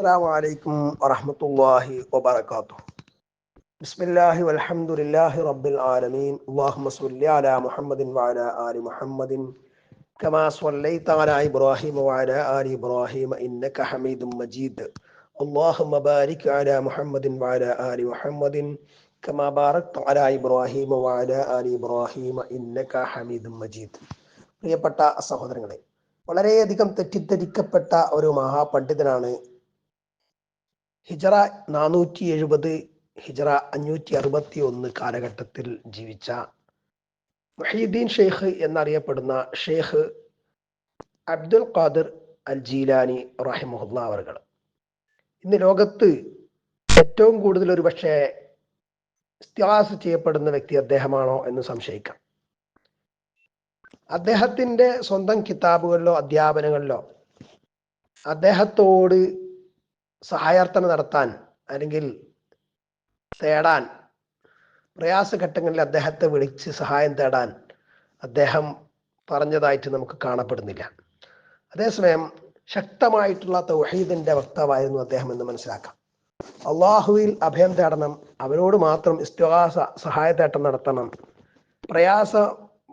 السلام عليكم ورحمة الله وبركاته بسم الله والحمد لله رب العالمين اللهم صل على محمد وعلى آل محمد كما صليت على إبراهيم وعلى آل إبراهيم إنك حميد مجيد اللهم بارك على محمد وعلى آل محمد كما باركت على إبراهيم وعلى آل إبراهيم إنك حميد مجيد പ്രിയപ്പെട്ട സഹോദരങ്ങളെ വളരെയധികം തെറ്റിദ്ധരിക്കപ്പെട്ട ഒരു മഹാപണ്ഡിതനാണ് ഹിജറ നാനൂറ്റി എഴുപത് ഹിജറ അഞ്ഞൂറ്റി അറുപത്തി ഒന്ന് കാലഘട്ടത്തിൽ ജീവിച്ച മുഹീദ്ദീൻ ഷെയ്ഖ് എന്നറിയപ്പെടുന്ന Sheikh Abdul Qadir al Jilani റഹിമുല്ല അവർകൾ ഇന്ന് ലോകത്ത് ഏറ്റവും കൂടുതൽ ഒരു പക്ഷേ ഇസ്തിഹാസ് ചെയ്യപ്പെടുന്ന വ്യക്തി അദ്ദേഹമാണോ എന്ന് സംശയിക്കാം. അദ്ദേഹത്തിന്റെ സ്വന്തം കിതാബുകളിലോ അധ്യാപനങ്ങളിലോ അദ്ദേഹത്തോട് സഹായാർത്ഥന നടത്താൻ അല്ലെങ്കിൽ തേടാൻ പ്രയാസഘട്ടങ്ങളിൽ അദ്ദേഹത്തെ വിളിച്ച് സഹായം തേടാൻ അദ്ദേഹം പറഞ്ഞതായിട്ട് നമുക്ക് കാണപ്പെടുന്നില്ല. അതേസമയം ശക്തമായിട്ടുള്ള തൗഹീദിന്റെ വക്താവായിരുന്നു അദ്ദേഹം എന്ന് മനസ്സിലാക്കാം. അള്ളാഹുവിൽ അഭയം തേടണം അവരോട് മാത്രം ഇസ്തിഹാസ സഹായത്തേട്ടം നടത്തണം പ്രയാസ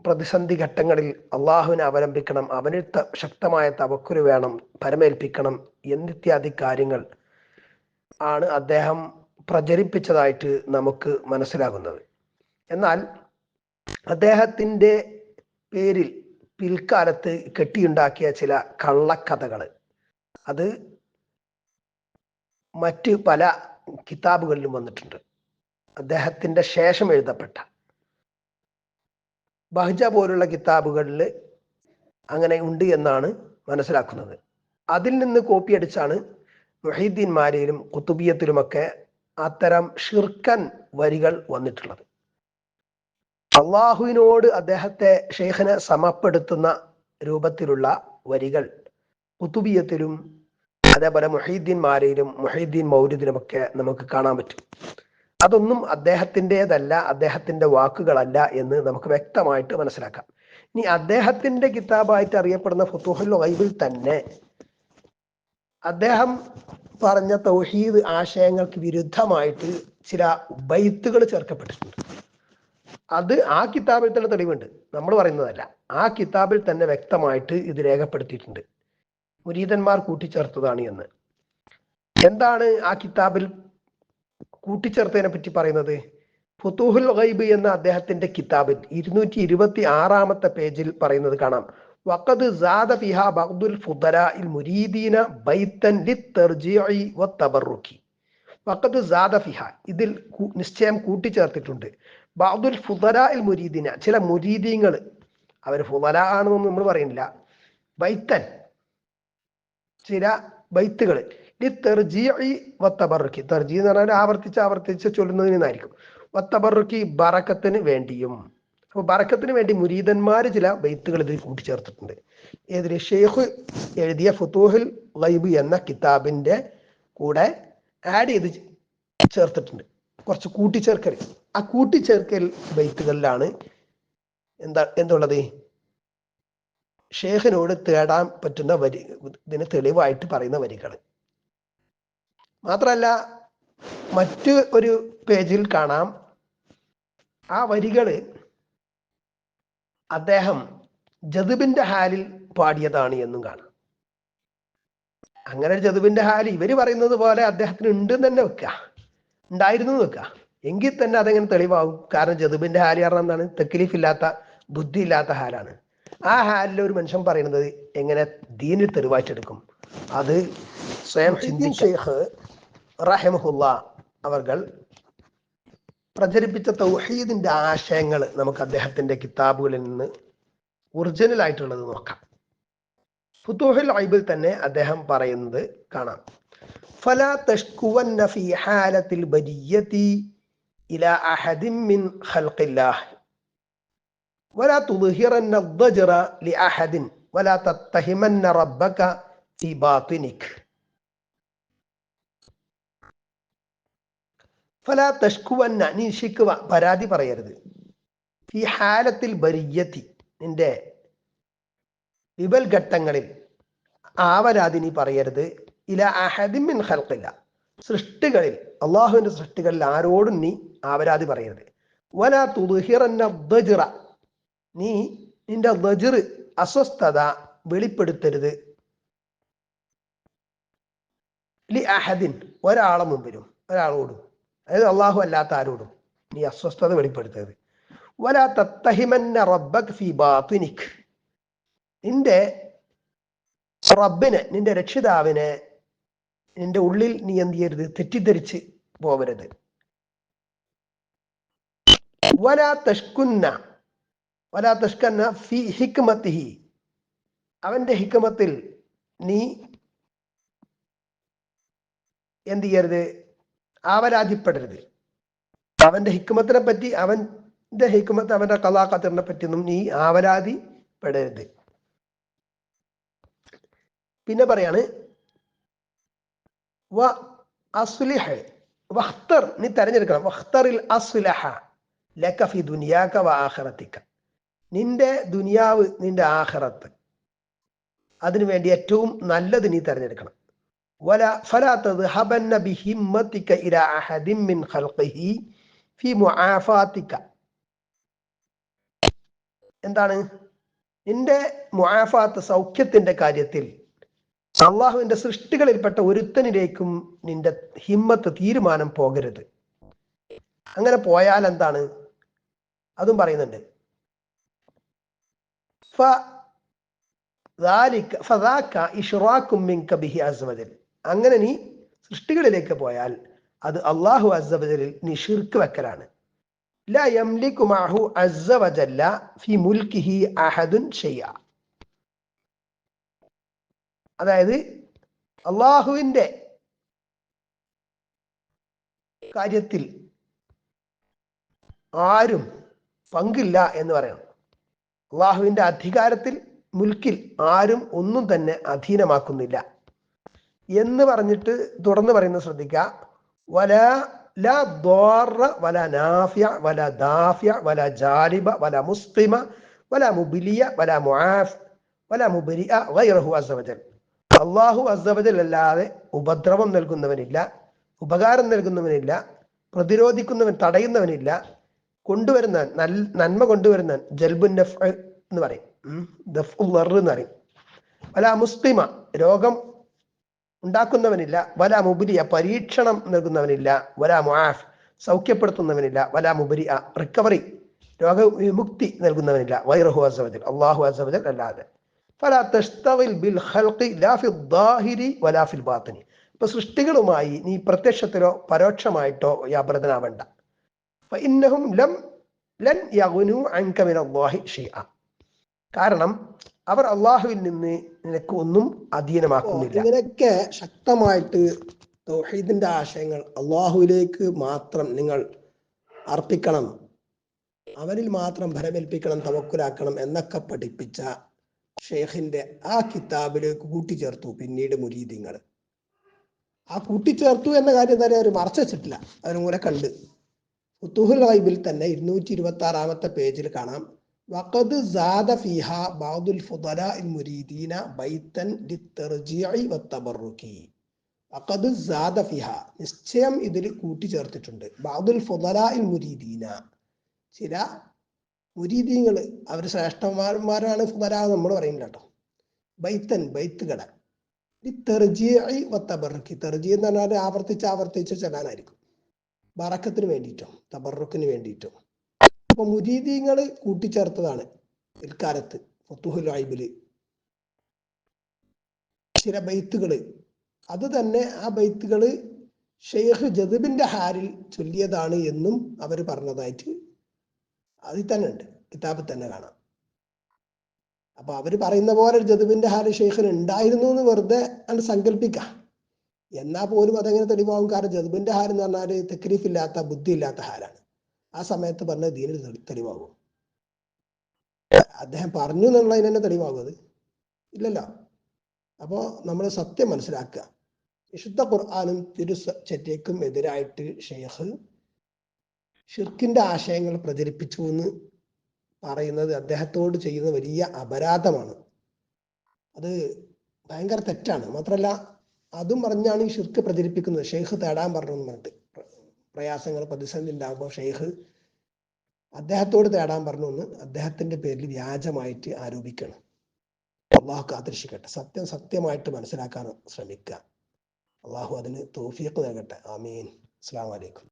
പ്രതിസന്ധി ഘട്ടങ്ങളിൽ അള്ളാഹുവിനെ അവലംബിക്കണം അവനിൽ ശക്തമായ തവക്കുരു വേണം പരമേൽപ്പിക്കണം എന്നിത്യാദി കാര്യങ്ങൾ ആണ് അദ്ദേഹം പ്രചരിപ്പിച്ചതായിട്ട് നമുക്ക് മനസ്സിലാകുന്നത്. എന്നാൽ അദ്ദേഹത്തിന്റെ പേരിൽ പിൽക്കാലത്ത് കെട്ടിയുണ്ടാക്കിയ ചില കള്ളക്കഥകൾ അത് മറ്റ് പല കിതാബുകളിലും വന്നിട്ടുണ്ട്. അദ്ദേഹത്തിന്റെ ശേഷം എഴുതപ്പെട്ട ബഹ്ജ പോലുള്ള കിതാബുകളിൽ അങ്ങനെ ഉണ്ട് എന്നാണ് മനസ്സിലാക്കുന്നത്. അതിൽ നിന്ന് കോപ്പി അടിച്ചാണ് മുഹീദ്ദീൻമാരിലും കുത്തുബിയത്തിലുമൊക്കെ അത്തരം ഷിർക്കൻ വരികൾ വന്നിട്ടുള്ളത്. അള്ളാഹുവിനോട് അദ്ദേഹത്തെ ഷെയ്ഖിനെ സമപ്പെടുത്തുന്ന രൂപത്തിലുള്ള വരികൾ കുത്തുബിയത്തിലും അതേപോലെ മുഹീദ്ദീൻമാരെയും മുഹീദ്ദീൻ മൗര്യത്തിലുമൊക്കെ നമുക്ക് കാണാൻ പറ്റും. അതൊന്നും അദ്ദേഹത്തിന്റെതല്ല അദ്ദേഹത്തിന്റെ വാക്കുകളല്ല എന്ന് നമുക്ക് വ്യക്തമായിട്ട് മനസ്സിലാക്കാം. ഇനി അദ്ദേഹത്തിന്റെ കിതാബായിട്ട് അറിയപ്പെടുന്ന ഫുത്തുഹുൽ ഗൈബിൽ തന്നെ അദ്ദേഹം പറഞ്ഞ തൗഹീദ് ആശയങ്ങൾക്ക് വിരുദ്ധമായിട്ട് ചില ബൈത്തുകൾ ചേർക്കപ്പെട്ടിട്ടുണ്ട്. അത് ആ കിതാബിൽ തന്നെ തെളിവുണ്ട്. നമ്മൾ പറയുന്നതല്ല. ആ കിതാബിൽ തന്നെ വ്യക്തമായിട്ട് ഇത് രേഖപ്പെടുത്തിയിട്ടുണ്ട്. മുരീതന്മാർ കൂട്ടിച്ചേർത്തതാണ് എന്ന്. എന്താണ് ആ കിതാബിൽ കൂട്ടിച്ചേർത്തതിനെ പറ്റി പറയുന്നത്? ഫുത്തൂഹുൽ ഗൈബ് എന്ന അദ്ദേഹത്തിന്റെ കിതാബിൽ ഇരുന്നൂറ്റി ഇരുപത്തി ആറാമത്തെ പേജിൽ പറയുന്നത് കാണാം. വഖദ് സാദ ഫിഹ ബഅ്ദുൽ ഫുദലാഇൽ മുരീദീന ബൈത്തൻ ലിത്തർജിഇ വത്തബറുക്കി. വഖദ് സാദ ഫിഹ ഇതിൽ നിശ്ചയം കൂട്ടിച്ചേർത്തിട്ടുണ്ട്. ബഅ്ദുൽ ഫുദലാഇൽ മുരീദീന ചില മുരീദീങ്ങൾ അവർ ഫുദല ആണെന്നൊന്നും നമ്മൾ പറയുന്നില്ല. ബൈത്തൻ ചില ബൈത്തുകൾ തെർജി വത്തബറുക്കി. തെർജി എന്ന് പറഞ്ഞാൽ ആവർത്തിച്ച് ആവർത്തിച്ച് ചൊല്ലുന്നതിനായിരിക്കും വത്തബറുക്കി ബറക്കത്തിന് വേണ്ടിയും. അപ്പൊ ബറക്കത്തിന് വേണ്ടി മുരീദന്മാര് ചില ബൈത്തുകൾ ഇതിൽ കൂട്ടിച്ചേർത്തിട്ടുണ്ട്. ഏതിൽ ഷെയ്ഖ് എഴുതിയ ഫുത്തൂഹുൽ ഗൈബ് എന്ന കിതാബിന്റെ കൂടെ ആഡ് ചെയ്ത് ചേർത്തിട്ടുണ്ട്. കുറച്ച് കൂട്ടിച്ചേർക്കൽ. ആ കൂട്ടിച്ചേർക്കൽ ബൈത്തുകളിലാണ് എന്താ എന്തുള്ളത്? ഷേഖിനോട് തേടാൻ പറ്റുന്ന വരി ഇതിന് തെളിവായിട്ട് പറയുന്ന വരികൾ മാത്രല്ല മറ്റു ഒരു പേജിൽ കാണാം. ആ വരികൾ അദ്ദേഹം ജതുബിന്റെ ഹാലിൽ പാടിയതാണ് എന്നും കാണാം. അങ്ങനെ ജതുബിന്റെ ഹാൽ ഇവർ പറയുന്നത് പോലെ അദ്ദേഹത്തിന് ഉണ്ട് തന്നെ വെക്കുക ഉണ്ടായിരുന്നു വെക്കുക എങ്കിൽ തന്നെ അതെങ്ങനെ തെളിവാകും? കാരണം ജതുബിന്റെ ഹാൽ കാരണം എന്താണ്? തെക്കിലീഫ് ഇല്ലാത്ത ബുദ്ധി ഇല്ലാത്ത ഹാലാണ്. ആ ഹാലിൽ ഒരു മനുഷ്യൻ പറയുന്നത് എങ്ങനെ ദീനിൽ തെളിവായിട്ടെടുക്കും? അത് സ്വയം ഷെയ്ഖ് റഹിമഹുല്ല അവർകൾ പ്രചരിപ്പിച്ച തൗഹീദിന്റെ ആശയങ്ങൾ നമുക്ക് അദ്ദേഹത്തിന്റെ കിതാബുകളിൽ നിന്ന് ഒറിജിനൽ ആയിട്ടുള്ളത് നോക്കാം ഫുത്തൂഹുൽ ഐബിൽ തന്നെ അദ്ദേഹം പറയുന്നത് കാണാം فلا تشكون في حالة البرية إلى أحد من خلق الله ولا تظهرن الضجر لأحد ولا تتهمن ربك في باطنك ഫല തഷ്കുവന്ന നീ ശിക്കുവ. പരാതി പറയരുത്. ഈ ഹാലത്തിൽ ബരിയത്തി നിന്റെ വിപൽ ഘട്ടങ്ങളിൽ ആവരാതി നീ പറയരുത്. ഇല അഹദിമിൻ ഹൽക്കില്ല സൃഷ്ടികളിൽ അള്ളാഹുവിന്റെ സൃഷ്ടികളിൽ ആരോടും നീ ആവരാതി പറയരുത്. വല തുഹിറന്ന ദജിറ നീ നിന്റെ ദജിർ അസ്വസ്ഥത വെളിപ്പെടുത്തരുത്. ലി അഹദിൻ ഒരാളെ മുമ്പിലും ഒരാളോടും. അതായത് അള്ളാഹു അല്ലാത്ത ആരോടും നീ അസ്വസ്ഥത വെളിപ്പെടുത്തരുത്. വല തത്തഹിമന്ന റബ്ബക് ഫി നിന്റെ റബ്ബിനെ നിന്റെ രക്ഷിതാവിനെ നിന്റെ ഉള്ളിൽ നീ എന്ത് ചെയ്യരുത്? തെറ്റിദ്ധരിച്ച് പോവരുത്. വല തഷ്കുന്ന വല തഷ്കന്ന ഫി ഹിക്മത്തിഹി. അവന്റെ ഹിക്മത്തിൽ നീ എന്ത് ചെയ്യരുത്? ആവരാധിപ്പെടരുത് അവന്റെ ഹിക്മത്തിനെ പറ്റി അവന്റെ ഹിക്മത്ത് അവന്റെ കലാകത്തിനെ പറ്റിയൊന്നും നീ ആവരാധിപ്പെടരുത് പിന്നെ പറയാണ് വ വഖ്തർ നീ തെരഞ്ഞെടുക്കണം. വഖ്തറിൽ അസുലഹ ലക ഫി ദുനിയാക വ നിന്റെ ദുനിയാവ് നിന്റെ ആഖിറത്ത്. അതിനുവേണ്ടി ഏറ്റവും നല്ലത് നീ തെരഞ്ഞെടുക്കണം. ഫലാ തദ്ഹബന്ന ബിഹിമ്മതിക ഇലാ അഹദിൻ മിൻ ഖൽഖിഹി ഫി മുആഫാതിക എന്താണ്? നിന്റെ മുആഫാത്ത് സൗഖ്യത്തിന്റെ കാര്യത്തിൽ അള്ളാഹുവിന്റെ സൃഷ്ടികളിൽപ്പെട്ട ഒരുത്തനിലേക്കും നിന്റെ ഹിമ്മത്ത് തീരുമാനം പോകരുത്. അങ്ങനെ പോയാൽ എന്താണ്? അതും പറയുന്നുണ്ട്. അങ്ങനെ നീ സൃഷ്ടികളിലേക്ക് പോയാൽ അത് അള്ളാഹു അസബജലിൽ നീ ഷിർക്ക് വെക്കലാണ് لا يملك معه عز وجل في ملكه أحد شيئا അതായത് അള്ളാഹുവിൻ്റെ കാര്യത്തിൽ ആരും പങ്കില്ല എന്ന് പറയണം അള്ളാഹുവിൻ്റെ അധികാരത്തിൽ മുൽക്കിൽ ആരും ഒന്നും തന്നെ അധീനമാക്കുന്നില്ല എന്ന് പറഞ്ഞിട്ട് തുടർന്ന് പറയുന്നത് ശ്രദ്ധിക്കുക. വല ല ദോറ വല നാഫ്യ വല ദാഫ്യ വല ജാലിബ വല മുസ്ലിമ വല മുബിലിയ വല മുആഫ് വല മുബരിയ ഗൈറഹു അസവജൽ അള്ളാഹു അസവജൽ അല്ലാതെ ഉപദ്രവം നൽകുന്നവനില്ല ഉപകാരം നൽകുന്നവനില്ല പ്രതിരോധിക്കുന്നവൻ തടയുന്നവനില്ല കൊണ്ടുവരുന്ന നന്മ കൊണ്ടുവരുന്ന ജൽബുൻ നഫ് എന്ന് പറയും. എന്ന് പറയും. വല മുസ്ലിമ രോഗം ഉണ്ടാക്കുന്നവനില്ല വല മുബിരിയ പരീക്ഷണം നൽകുന്നവനില്ല വല മുആഫ് സൗഖ്യപ്പെടുത്തുന്നവനില്ല വല മുബിരിയ റിക്കവറി രോഗവിമുക്തി നൽകുന്നവനില്ല വൈറഹു അസവജൽ അള്ളാഹു അസവജൽ അല്ലാതെ. ഫലാ തഷ്തവിൽ ബിൽ ദാഹിരി വലാ ഫിൽ ബാത്തിനി. ഇപ്പൊ സൃഷ്ടികളുമായി നീ പ്രത്യക്ഷത്തിലോ പരോക്ഷമായിട്ടോ വ്യാപൃതനാവണ്ട ഇന്നഹും ലം ലൻ യഗ്നു അൻക മിനല്ലാഹി ഷൈഅ. കാരണം അവർ അള്ളാഹുവിൽ നിന്ന് നിനക്ക് ഒന്നും അധീനമാക്കുന്നില്ല. ഇങ്ങനെയൊക്കെ ശക്തമായിട്ട് തൗഹീദിന്റെ ആശയങ്ങൾ അള്ളാഹുവിലേക്ക് മാത്രം നിങ്ങൾ അർപ്പിക്കണം. അവനിൽ മാത്രം ഫലമേൽപ്പിക്കണം തവക്കുലാക്കണം എന്നൊക്കെ പഠിപ്പിച്ച ഷെയ്ഖിന്റെ ആ കിതാബിലേക്ക് കൂട്ടിച്ചേർത്തു പിന്നീട് മുരീദിങ്ങൾ ആ കൂട്ടിച്ചേർത്തു എന്ന കാര്യം തന്നെ അവർ മറച്ചു വെച്ചിട്ടില്ല. അവരും കൂടെ കണ്ട് റൈബിൽ തന്നെ ഇരുന്നൂറ്റി ഇരുപത്തി ആറാമത്തെ പേജിൽ കാണാം. വഖദ് സാദ ഫിഹ ബഅദുൽ ഫുദലാഇൽ മുരീദീന ബൈതൻ ലിത്തർജിഇ വത്തബറുക്കി വഖദ് സാദ ഫിഹ നിശ്ചയം ഇതിൽ കൂട്ടിച്ചേർത്തിട്ടുണ്ട്. ബഅദുൽ ഫുദലാഇൽ മുരീദീന. ചില മുരീദീങ്ങൾ അവർ ശ്രേഷ്ഠന്മാരാണ് ഫുദല നമ്മൾ പറയുന്നില്ല കേട്ടോ ബൈത്തൻ ബൈത്തുകളെ തെർജിയായി വത്തബറുക്കി തെർജി എന്ന് പറഞ്ഞാൽ ആവർത്തിച്ച് ആവർത്തിച്ച് ചെല്ലാനായിരിക്കും. ബറക്കത്തിന് വേണ്ടിയിട്ടോ തബറുക്കിന് വേണ്ടിയിട്ടും. അപ്പൊ മുരീദീങ്ങൾ കൂട്ടിച്ചേർത്തതാണ് പിൽക്കാലത്ത് ഫത്തുഹുൽ ചില ബൈത്തുകൾ. അത് തന്നെ ആ ബൈത്തുകൾ ഷെയ്ഖ് ജദബിന്റെ ഹാരിൽ ചൊല്ലിയതാണ് എന്നും അവർ പറഞ്ഞതായിട്ട് അതിൽ തന്നെ ഉണ്ട്. കിതാബിൽ തന്നെ കാണാം. അപ്പൊ അവർ പറയുന്ന പോലെ ജദബിന്റെ ഹാൽ ഷെയ്ഖിന് ഉണ്ടായിരുന്നു എന്ന് വെറുതെ ആണ് സങ്കല്പിക്കാം. എന്നാ പോലും അതെങ്ങനെ തെളിവാകും കാരണം ജദബിന്റെ ഹാൽ എന്ന് പറഞ്ഞാൽ തെക്രീഫ് ഇല്ലാത്ത ബുദ്ധി ഇല്ലാത്ത ഹാലാണ് ആ സമയത്ത് പറഞ്ഞ ദീനിൽ തെളി- തെളിവാകും. അദ്ദേഹം പറഞ്ഞു എന്നുള്ളതിന് തന്നെ തെളിവാകും അത്. ഇല്ലല്ലോ. അപ്പോ നമ്മൾ സത്യം മനസ്സിലാക്കുക. വിശുദ്ധ ഖുർആാനും തിരു ചര്യക്കും എതിരായിട്ട് ഷെയ്ഖ് ഷിർക്കിന്റെ ആശയങ്ങൾ പ്രചരിപ്പിച്ചു എന്ന് പറയുന്നത് അദ്ദേഹത്തോട് ചെയ്യുന്ന വലിയ അപരാധമാണ്. അത് ഭയങ്കര തെറ്റാണ്. മാത്രമല്ല അതും പറഞ്ഞാണ് ഈ ഷിർക്ക് പ്രചരിപ്പിക്കുന്നത്. ഷെയ്ഖ് തേടാൻ പറഞ്ഞു എന്ന് പറഞ്ഞിട്ട്. പ്രയാസങ്ങൾ പ്രതിസന്ധി ഉണ്ടാകുമ്പോൾ ഷെയ്ഖ് അദ്ദേഹത്തോട് തേടാൻ പറഞ്ഞു എന്ന് അദ്ദേഹത്തിന്റെ പേരിൽ വ്യാജമായിട്ട് ആരോപിക്കണം. അള്ളാഹു കാത്തിരക്ഷിക്കട്ടെ. സത്യം സത്യമായിട്ട് മനസ്സിലാക്കാൻ ശ്രമിക്കുക. അള്ളാഹു അതിന് തോഫിയൊക്കെ നൽകട്ടെ. ആമീൻ. അസ്സാം വലൈക്കും